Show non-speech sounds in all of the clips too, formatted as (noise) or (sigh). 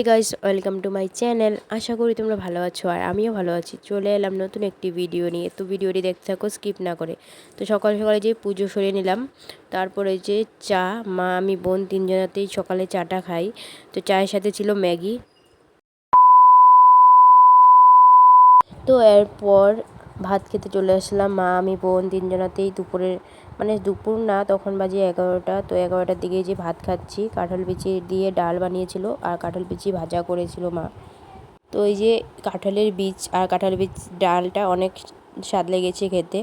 Hey guys welcome to my channel আশা করি তোমরা ভালো আছো আর আমিও ভালো আছি। চলে এলাম নতুন একটি ভিডিও নিয়ে। তো ভিডিওটি দেখতে থাকো স্কিপ না করে। তো সকাল সকালে যে পুজো সরিয়ে নিলাম, তারপরে যে চা, মা, আমি, বোন তিনজনাতেই সকালে চাটা খাই। তো চায়ের সাথে ছিল ম্যাগি। তো এরপর ভাত খেতে চলে আসলাম, মা, আমি, বোন তিনজনাতেই দুপুরের মানে দুপুর না, তখন বাজে এগারোটা। তো এগারোটার দিকে যে ভাত খাচ্ছি, কাঁঠাল বিচি দিয়ে ডাল বানিয়েছিল আর কাঁঠাল বিচি ভাজা করেছিল মা। তো এই যে কাঁঠালের বীজ আর কাঁঠাল বীজ ডালটা অনেক স্বাদ লেগেছে খেতে,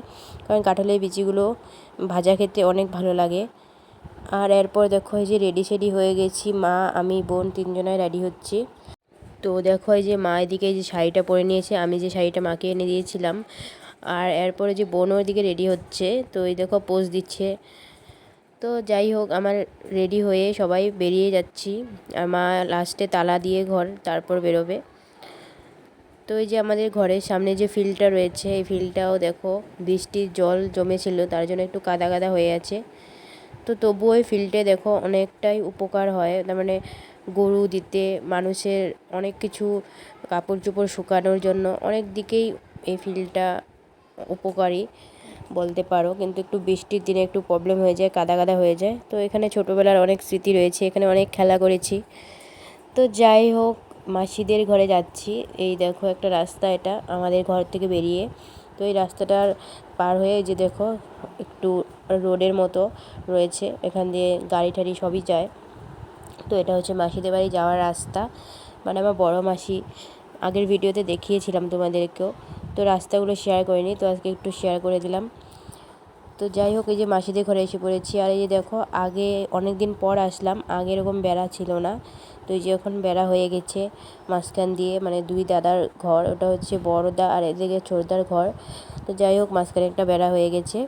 কারণ কাঁঠালের বিচিগুলো ভাজা খেতে অনেক ভালো লাগে। আর এরপর দেখো এই যে রেডি সেডি হয়ে গেছি মা, আমি, বোন তিনজনায় রেডি হচ্ছি। তো দেখো এই যে মা এদিকে যে শাড়িটা পরে নিয়েছে, আমি যে শাড়িটা মাকে এনে দিয়েছিলাম আর এরপরে যে বোন ওর দিকে রেডি হচ্ছে, তো এই দেখো পোজ দিচ্ছে। তো যাই হোক, আমার রেডি হয়ে সবাই বেরিয়ে যাচ্ছি। আর মা লাস্টে তালা দিয়ে ঘর, তারপর বেরোবে। তো এই যে আমাদের ঘরের সামনে যে ফিল্ডটা রয়েছে, এই ফিল্ডটাও দেখো বৃষ্টির জল জমেছিল, তার জন্য একটু কাদা কাদা হয়ে আছে। তো তবুও ওই ফিল্ডে দেখো অনেকটাই উপকার হয়। তার মানে গরু দিতে, মানুষের অনেক কিছু কাপড় চোপড় শুকানোর জন্য অনেক দিকেই এই ফিল্ডটা উপকারী বলতে পারো। কিন্তু একটু বৃষ্টির দিনে একটু প্রবলেম হয়ে যায়, কাদা কাদা হয়ে যায়। তো এখানে ছোটোবেলার অনেক স্মৃতি রয়েছে, এখানে অনেক খেলা করেছি। তো যাই হোক, মাসিদের ঘরে যাচ্ছি। এই দেখো একটা রাস্তা এটা, আমাদের ঘর থেকে বেরিয়ে। তো এই রাস্তাটার পার হয়ে যে দেখো, একটু রোডের মতো রয়েছে। এখান দিয়ে গাড়ি টাড়ি সবই যায়। তো এটা হচ্ছে মাসিদের বাড়ি যাওয়ার রাস্তা। মানে আমার বড় মাসি, আগের ভিডিওতে দেখিয়েছিলাম তোমাদেরকেও। তো রাস্তাগুলো শেয়ার করিনি, তো আজকে একটু শেয়ার করে দিলাম। তো যাই হোক, এই যে মাসিদের ঘরে এসে পড়েছি, আর এই যে দেখো, আগে অনেক দিন পর আসলাম, আগে এরকম বেড়া ছিল না। তো এই যে এখন বেড়া হয়ে গেছে, মাঝখান দিয়ে মানে দুই দাদার ঘর, ওটা হচ্ছে বড়দা আর এদিকে ছোটদার ঘর। তো যাই হোক, মাঝখানে একটা বেড়া হয়ে গেছে।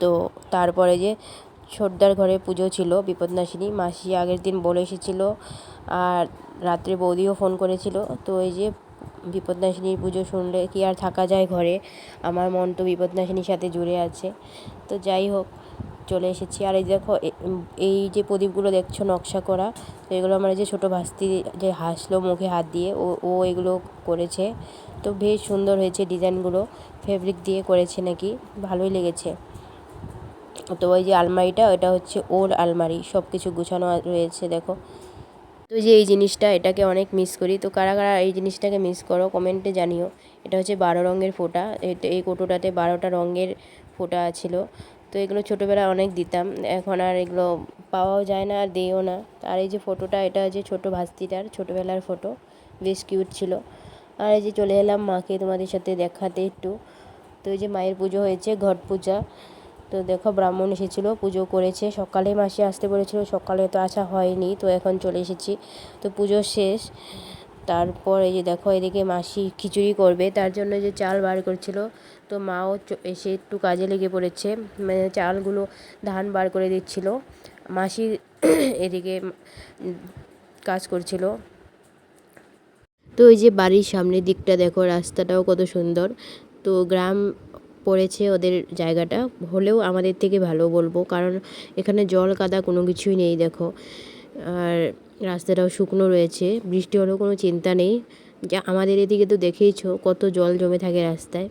তো তারপরে যে ছোটদার ঘরে পুজো ছিল, বিপদনাশিনী, মাসি আগের দিন বলে এসেছিল, আর রাত্রে বৌদিও ফোন করেছিল। তো এই যে বিপদনাশিনীর পুজো শুনলে কি আর থাকা যায় ঘরে? আমার মন তো বিপদনাশিনীর সাথে জুড়ে আছে। তো যাই হোক, চলে এসেছি। আর এই দেখো এই যে প্রদীপগুলো দেখছ নকশা করা তো এগুলো আমার যে ছোটো ভাস্তি যে হাসলো মুখে হাত দিয়ে, ও ও এগুলো করেছে। তো বেশ সুন্দর হয়েছে ডিজাইনগুলো। ফেব্রিক দিয়ে করেছে নাকি? ভালোই লেগেছে। তো ওই যে আলমারিটা, ওটা হচ্ছে ওর আলমারি। সব কিছু গুছানো রয়েছে, দেখো। তো যে এই জিনিসটা এটাকে অনেক মিস করি। তো কারা কারা এই জিনিসটাকে মিস করো কমেন্টে জানিও। এটা হচ্ছে বারো রঙের ফোঁটা। এই কোটোটাতে বারোটা রঙের ফোঁটা ছিল। তো এগুলো ছোটোবেলায় অনেক দিতাম। এখন আর এগুলো পাওয়াও যায় না, আর দিইও না। আর এই যে ফটোটা, এটা যে ছোটো ভাস্তিটার, ছোটোবেলার ফটো, বেশ কিউট ছিল। আর এই যে চলে এলাম মাকে তোমাদের সাথে দেখাতে একটু। তো এই যে মায়ের পুজো হয়েছে, ঘট পূজা। তো দেখো ব্রাহ্মণ এসেছিল, পুজো করেছে। সকালে মাসি আসতে বলেছিল, সকালে তো আসা হয়নি, তো এখন চলে এসেছি। তো পুজো শেষ। তারপর এই যে দেখো, এদিকে মাসি খিচুড়ি করবে, তার জন্য যে চাল বার করছিল, তো মাও এসে একটু কাজে লেগে পড়েছে। মানে চালগুলো ধান বার করে দিচ্ছিল। মাসি (clears throat) এদিকে কাজ করছিল। তো এই যে বাড়ির সামনের দিকটা দেখো, রাস্তাটাও কত সুন্দর। তো গ্রাম পড়েছে ওদের জায়গাটা, হলেও আমাদের থেকে ভালো বলব। কারণ এখানে জল কাদা কোনো কিছুই নেই, দেখো। আর রাস্তাটাও শুকনো রয়েছে, বৃষ্টি হলেও কোনো চিন্তা নেই। যা আমাদের এদিকে তো দেখেইছো কত জল জমে থাকে রাস্তায়।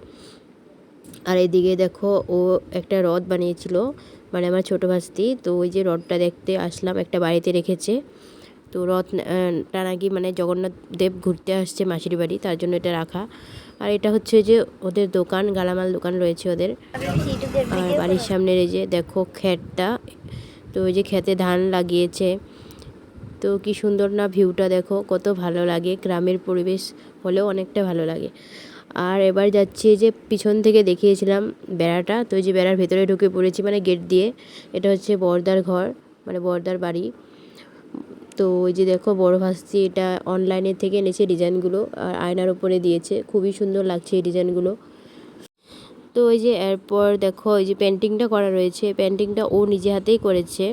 আর এদিকে দেখো ও একটা রথ বানিয়েছিল মানে আমার ছোটো ভাস্তি, তো ওই যে রথটা দেখতে আসলাম, একটা বাড়িতে রেখেছে। তো রথটা নাকি মানে জগন্নাথ দেব ঘুরতে আসছে মাসির বাড়ি, তার জন্য এটা রাখা। আর এটা হচ্ছে যে ওদের দোকান, গালামাল দোকান রয়েছে ওদের। আর বাড়ির সামনের এই যে দেখো ক্ষেতটা, তো ওই যে খেতে ধান লাগিয়েছে। তো কি সুন্দর না ভিউটা দেখো, কত ভালো লাগে, গ্রামের পরিবেশ হলেও অনেকটা ভালো লাগে। আর এবার যাচ্ছি যে পিছন থেকে দেখিয়েছিলাম বেড়াটা, তো ওই যে বেড়ার ভেতরে ঢুকে পড়েছি মানে গেট দিয়ে। এটা হচ্ছে বর্দার ঘর মানে বর্দার বাড়ি। তো ওই যে দেখো বড় ভাস্তি এটা অনলাইনের থেকে এনেছে ডিজাইনগুলো আর আয়নার উপরে দিয়েছে। খুবই সুন্দর লাগছে এই ডিজাইনগুলো তো ওই যে এরপর দেখো ওই যে পেন্টিংটা করা রয়েছে। পেন্টিংটা ও নিজে হাতেই করেছে।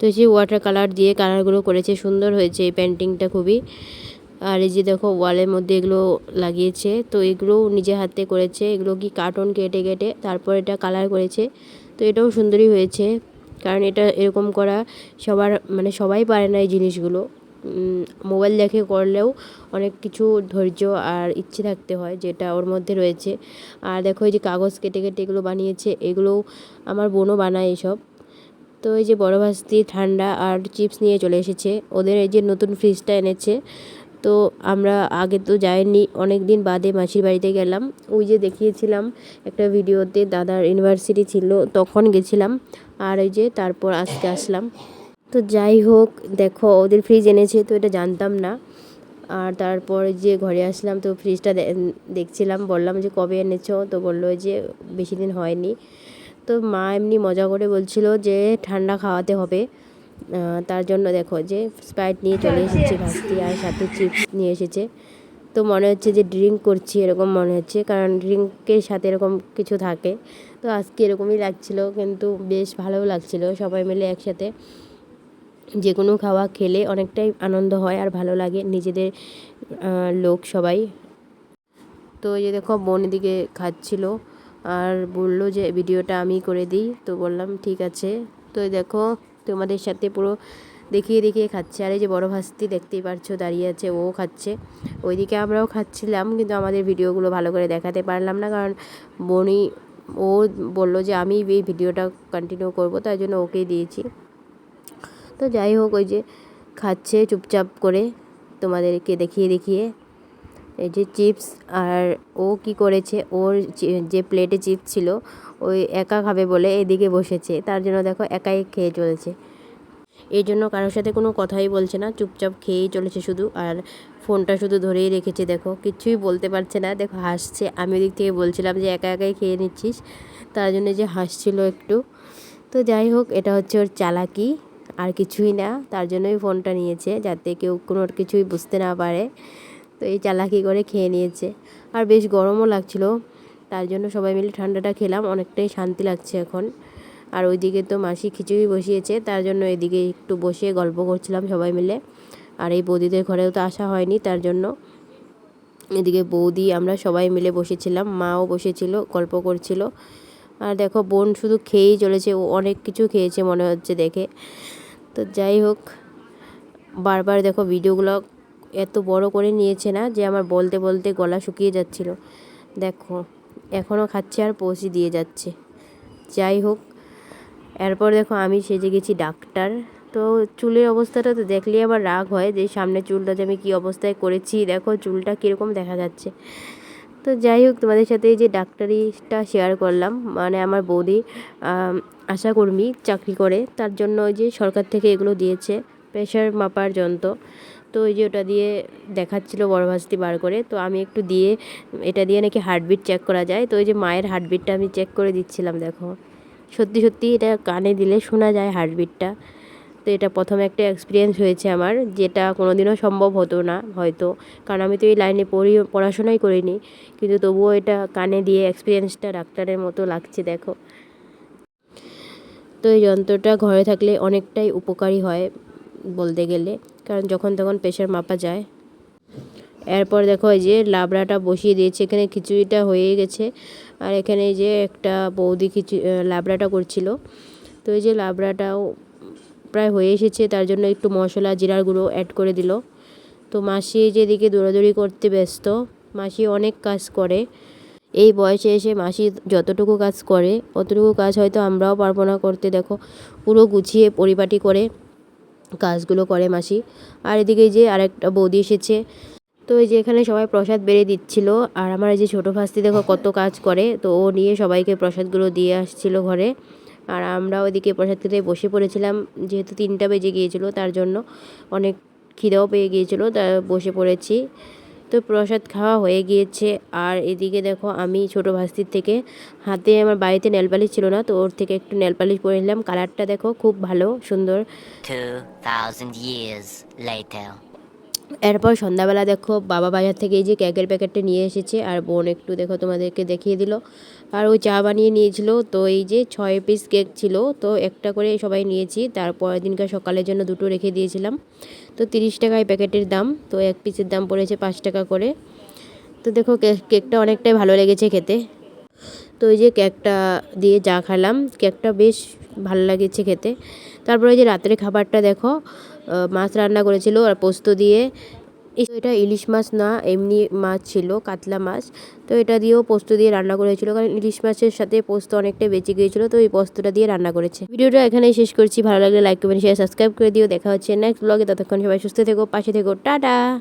তো এই যে ওয়াটার কালার দিয়ে কালারগুলো করেছে, সুন্দর হয়েছে এই পেন্টিংটা খুবই। আর এই যে দেখো ওয়ালের মধ্যে এগুলো লাগিয়েছে, তো এগুলোও নিজে হাতে করেছে। এগুলো কি কার্টন কেটে কেটে তারপর এটা কালার করেছে। তো এটাও সুন্দরই হয়েছে। কারণ এটা এরকম করা সবার মানে সবাই পারে না এই জিনিসগুলো। মোবাইল দেখে করলেও অনেক কিছু ধৈর্য আর ইচ্ছে থাকতে হয় যেটা ওর মধ্যে রয়েছে। আর দেখো এই যে কাগজ কেটে কেটে এগুলো বানিয়েছে, এগুলোও আমার বোনও বানায় এসব তো এই যে বড় ভাস্তি, ঠান্ডা আর চিপস নিয়ে চলে এসেছে। ওদের এই যে নতুন ফ্রিজটা এনেছে তো আমরা আগে তো যাইনি অনেক দিন বাদে মাসির বাড়িতে গেলাম। ওই যে দেখিয়েছিলাম একটা ভিডিওতে দাদার ইউনিভার্সিটি ছিল, তখন গেছিলাম আর ওই যে তারপর আজকে আসলাম। তো যাই হোক, দেখো ওদের ফ্রিজ এনেছে তো এটা জানতাম না। আর তারপর যে ঘরে আসলাম তো ফ্রিজটা দেখছিলাম, বললাম যে কবে এনেছো? তো বলল যে বেশি দিন হয়নি। তো মা এমনি মজা করে বলছিল যে ঠান্ডা খাওয়াতে হবে। তার জন্য দেখো যে স্প্রাইট নিয়ে চলে এসেছে ভাস্তি আর সাথে চিপস নিয়ে এসেছে। তো মনে হচ্ছে যে ড্রিঙ্ক করছি এরকম মনে হচ্ছে কারণ ড্রিঙ্কের সাথে এরকম কিছু থাকে। তো আজকে এরকমই লাগছিল কিন্তু বেশ ভালোও লাগছিল। সবাই মিলে একসাথে যে কোনো খাওয়া খেলে অনেকটাই আনন্দ হয় আর ভালো লাগে নিজেদের লোক সবাই। তো এই যে দেখো বোন দিকে খাচ্ছিল আর বলল যে ভিডিওটা আমি করে দিই। তো বললাম ঠিক আছে। তো দেখো তোমাদের সাথে পুরো দেখিয়ে দেখিয়ে খাচ্ছে। আর এই যে বড় ভাস্তি দেখতেই পারছ দাঁড়িয়ে আছে, ও খাচ্ছে। ওইদিকে আমরাও খাচ্ছিলাম, কিন্তু আমাদের ভিডিওগুলো ভালো করে দেখাতে পারলাম না, কারণ বনি, ও বলল যে আমি এই ভিডিওটা কন্টিনিউ করব, তাই জন্য ওকেই দিয়েছি। তো যাই হোক, ওই যে খাচ্ছে চুপচাপ করে তোমাদেরকে দেখিয়ে দেখিয়ে। এই যে চিপস আর ও কি করেছে, ওর যে প্লেটে চিপস ছিল, ওই একা খাবে বলে এদিকে বসেছে। তার জন্য দেখো একাই খেয়ে চলেছে। এই জন্য কারোর সাথে কোনো কথাই বলছে না, চুপচাপ খেয়েই চলেছে শুধু। আর ফোনটা শুধু ধরেই রেখেছে, দেখো, কিছুই বলতে পারছে না। দেখো, হাসছে। আমি ওদিক থেকে বলছিলাম যে, একা একাই খেয়ে নিচ্ছিস? তার জন্য যে হাসছিল একটু। তো যাই হোক, এটা হচ্ছে ওর চালাকি, আর কিছুই না। তার জন্যই ফোনটা নিয়েছে, যাতে কেউ কোনো কিছুই বুঝতে না পারে। তো এই চালাকি করে খেয়ে নিয়েছে। আর বেশ গরমও লাগছিল। তার জন্য সবাই মিলে ঠান্ডাটা খেলাম, অনেকটাই শান্তি লাগছে এখন। আর ওইদিকে তো মাসি খিচুড়ি বসিয়েছে, তার জন্য এদিকে একটু বসে গল্প করছিলাম সবাই মিলে। আর এই বৌদিদের ঘরেও তো আসা হয়নি, তার জন্য এদিকে বৌদি, আমরা সবাই মিলে বসেছিলাম, মাও বসেছিল, গল্প করছিল। আর দেখো, বোন শুধু খেয়েই চলেছে, ও অনেক কিছু খেয়েছে মনে হচ্ছে দেখে। তো যাই হোক, বারবার দেখো ভিডিওগুলো এত বড় করে নিয়েছে না যে আমার বলতে বলতে গলা শুকিয়ে যাচ্ছিল। দেখো, এখনও খাচ্ছে আর পৌঁছে দিয়ে যাচ্ছে। যাই হোক, এরপর দেখো আমি সেজে গেছি ডাক্তার। তো চুলের অবস্থাটা তো দেখলেই আমার রাগ হয় যে সামনে চুলটা যে আমি কী অবস্থায় করেছি। দেখো, চুলটা কীরকম দেখা যাচ্ছে। তো যাই হোক, তোমাদের সাথে এই যে ডাক্তারিটা শেয়ার করলাম মানে আমার বৌদি আশাকর্মী চাকরি করে, তার জন্য ওই যে সরকার থেকে এগুলো দিয়েছে প্রেশার মাপার যন্ত্র। তো ওই যে ওটা দিয়ে দেখাচ্ছিলো বড় ভাস্তি বার করে, তো আমি একটু দিয়ে, এটা দিয়ে নাকি হার্টবিট চেক করা যায়। তো ওই যে মায়ের হার্টবিটটা আমি চেক করে দিচ্ছিলাম, দেখো। সত্যি সত্যি এটা কানে দিলে শোনা যায় হার্টবিটটা। তো এটা প্রথম একটা এক্সপিরিয়েন্স হয়েছে আমার, যেটা কোনো দিনও সম্ভব হতো না হয়তো। কারণ আমি তো এই লাইনে পড়ি, পড়াশোনাই করিনি। কিন্তু তবুও এটা কানে দিয়ে এক্সপিরিয়েন্সটা ডাক্তারের মতো লাগছে, দেখো। তো এই যন্ত্রটা ঘরে থাকলে অনেকটাই উপকারী হয় বলতে গেলে। কারণ যখন তখন প্রেশার মাপা যায়। এরপর দেখো এই যে লাবড়াটা বসিয়ে দিয়েছে, এখানে খিচুড়িটা হয়ে গেছে। আর এখানে যে একটা বৌদি খিচু লাবড়াটা করছিল। তো এই যে লাবড়াটাও প্রায় হয়ে এসেছে, তার জন্য একটু মশলা, জিরার গুঁড়ো অ্যাড করে দিল। তো মাসি যেদিকে দৌড়াদৌড়ি করতে ব্যস্ত। মাসি অনেক কাজ করে। এই বয়সে এসে মাসি যতটুকু কাজ করে, অতটুকু কাজ হয়তো আমরাও পারব না করতে। দেখো পুরো গুছিয়ে পরিপাটি করে কাজগুলো করে মাসি। আর এদিকে যে আরেকটা বৌদি এসেছে। তো এই যে এখানে সবাই প্রসাদ বেড়ে দিচ্ছিল। আর আমার এই যে ছোটো ফাস্তি দেখো কত কাজ করে। তো ও নিয়ে সবাইকে প্রসাদগুলো দিয়ে আসছিল ঘরে। আর আমরা ওইদিকে প্রসাদ খেতে বসে পড়েছিলাম। যেহেতু তিনটা বেজে গিয়েছিল, তার জন্য অনেক খিদেও পেয়ে গিয়েছিল, তা বসে পড়েছি। তো প্রসাদ খাওয়া হয়ে গিয়েছে। আর এদিকে দেখো আমি ছোটো ভাস্তির থেকে হাতে আমার বাড়িতে নেলপালিশ ছিল না তো ওর থেকে একটু নেলপালিশ পরে নিলাম। কালারটা দেখো খুব ভালো সুন্দর। এরপর সন্ধ্যাবেলা দেখো বাবা বাজার থেকে এই যে কেকের প্যাকেটটা নিয়ে এসেছে আর বোন একটু দেখো তোমাদেরকে দেখিয়ে দিল। আর ওই চা বানিয়ে নিয়েছিল তো এই যে ছয় পিস কেক ছিল তো একটা করে সবাই নিয়েছি। তারপরের দিনকার সকালের জন্য দুটো রেখে দিয়েছিলাম। তো তিরিশ টাকায় প্যাকেটের দাম, তো এক পিসের দাম পড়েছে পাঁচ টাকা করে। তো দেখো কেকটা অনেকটাই ভালো লেগেছে খেতে। তো ওই যে কেকটা দিয়ে যা খেলাম, কেকটা বেশ ভালো লাগেছে খেতে। তারপরে ওই যে রাত্রে খাবারটা দেখো মাছ রান্না করেছিল আর পোস্ত দিয়ে। এটা ইলিশ মাছ না, এমনি মাছ ছিল, কাতলা মাছ। তো এটা দিয়েও পোস্ত দিয়ে রান্না করেছিল, কারণ ইলিশ মাছের সাথে পোস্ত অনেকটা বেঁচে গিয়েছিল, তো এই পোস্তটা দিয়ে রান্না করেছে। ভিডিওটা এখানেই শেষ করছি, ভালো লাগলে লাইক কমেন্ট শেয়ার সাবস্ক্রাইব করে দিও। দেখা হচ্ছে নেক্সট ব্লগে ততক্ষণ সবাই সুস্থ থেকো, পাশে থেকো, টাটা!